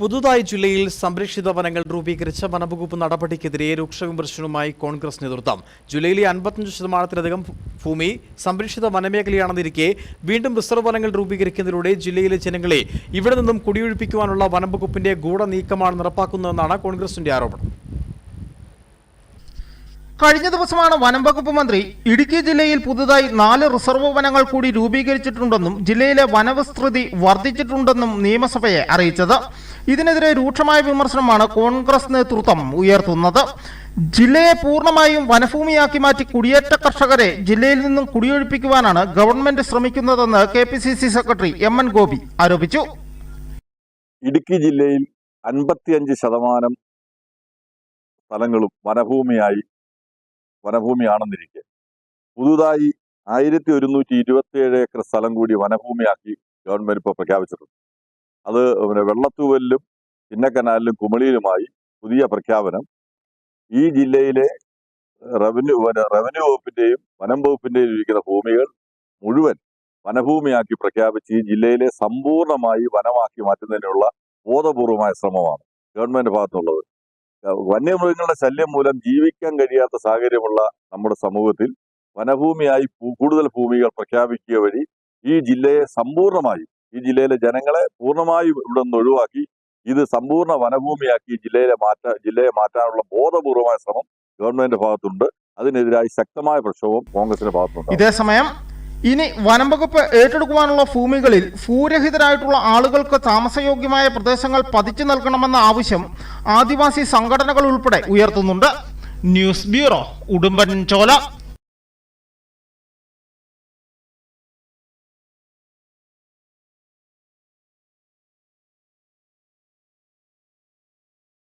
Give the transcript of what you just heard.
പുതുതായി ജില്ലയിൽ സംരക്ഷിത വനങ്ങൾ രൂപീകരിച്ച വനവകുപ്പ് നടപടിക്കെതിരെ രൂക്ഷ വിമർശനവുമായി കോൺഗ്രസ് നേതൃത്വം. ജില്ലയിലെ അൻപത്തഞ്ച് ശതമാനത്തിലധികം ഭൂമി സംരക്ഷിത വനമേഖലയാണെന്നിരിക്കെ വീണ്ടും റിസർവ് വനങ്ങൾ രൂപീകരിക്കുന്നതിലൂടെ ജില്ലയിലെ ജനങ്ങളെ ഇവിടെ നിന്നും കുടിയൊഴിപ്പിക്കുവാനുള്ള വനംവകുപ്പിന്റെ ഗൂഢനീക്കമാണ് നടപ്പാക്കുന്നതെന്നാണ് കോൺഗ്രസിന്റെ ആരോപണം. കഴിഞ്ഞ ദിവസമാണ് വനം വകുപ്പ് മന്ത്രി ഇടുക്കി ജില്ലയിൽ പുതുതായി നാല് റിസർവ് വനങ്ങൾ കൂടി രൂപീകരിച്ചിട്ടുണ്ടെന്നും ജില്ലയിലെ വനവിസ്തൃതി വർദ്ധിച്ചിട്ടുണ്ടെന്നും നിയമസഭയെ അറിയിച്ചത്. ഇതിനെതിരെ രൂക്ഷമായ വിമർശനമാണ് കോൺഗ്രസ് നേതൃത്വം ഉയർത്തുന്നത്. ജില്ലയെ പൂർണമായും വനഭൂമിയാക്കി മാറ്റി കുടിയേറ്റ കർഷകരെ ജില്ലയിൽ നിന്നും കുടിയൊഴിപ്പിക്കുവാനാണ് ഗവൺമെന്റ് ശ്രമിക്കുന്നതെന്ന് K P C C secretary M N Gopi ആരോപിച്ചു. ഇടുക്കി ജില്ലയിൽ അൻപത്തിയഞ്ച് ശതമാനം സ്ഥലങ്ങളും വനഭൂമിയായി വനഭൂമിയാണെന്നിരിക്കെ പുതുതായി ആയിരത്തി ഒരുന്നൂറ്റി ഇരുപത്തിയേഴ് ഏക്കർ സ്ഥലം കൂടി വനഭൂമിയാക്കി ഗവൺമെന്റ് ഇപ്പോൾ പ്രഖ്യാപിച്ചിട്ടുണ്ട്. അത് പിന്നെ വെള്ളത്തൂവലിലും ചിന്നക്കനാലിലും കുമളിയിലുമായി പുതിയ പ്രഖ്യാപനം. ഈ ജില്ലയിലെ റവന്യൂ വന- റവന്യൂ വകുപ്പിന്റെയും വനം വകുപ്പിന്റെയും ഇരിക്കുന്ന ഭൂമികൾ മുഴുവൻ വനഭൂമിയാക്കി പ്രഖ്യാപിച്ച് ഈ ജില്ലയിലെ സമ്പൂർണമായി വനമാക്കി മാറ്റുന്നതിനുള്ള ബോധപൂർവമായ ശ്രമമാണ് ഗവൺമെന്റ് ഭാഗത്തുനിന്നുള്ളത് അഹ് വന്യമൃഗങ്ങളുടെ ശല്യം മൂലം ജീവിക്കാൻ കഴിയാത്ത സാഹചര്യമുള്ള നമ്മുടെ സമൂഹത്തിൽ വനഭൂമിയായി കൂടുതൽ ഭൂമികൾ പ്രഖ്യാപിക്കുക വഴി ഈ ജില്ലയെ സമ്പൂർണമായും ഈ ജില്ലയിലെ ജനങ്ങളെ പൂർണമായും ഇവിടെ നിന്ന് ഒഴിവാക്കി ഇത് സമ്പൂർണ വനഭൂമിയാക്കി ജില്ലയിലെ മാറ്റ ജില്ലയെ മാറ്റാനുള്ള ബോധപൂർവമായ ശ്രമം ഗവൺമെന്റിന്റെ ഭാഗത്തുണ്ട്. അതിനെതിരായി ശക്തമായ പ്രക്ഷോഭം കോൺഗ്രസിന്റെ ഭാഗത്തുണ്ട്. ഇതേസമയം ഇനി വനം വകുപ്പ് ഏറ്റെടുക്കുവാനുള്ള ഭൂമികളിൽ ഭൂരഹിതരായിട്ടുള്ള ആളുകൾക്ക് താമസയോഗ്യമായ പ്രദേശങ്ങൾ പതിച്ചു നൽകണമെന്ന ആവശ്യം ആദിവാസി സംഘടനകൾ ഉൾപ്പെടെ ഉയർത്തുന്നുണ്ട്. ന്യൂസ് ബ്യൂറോ ഉടുമ്പൻ ചോല.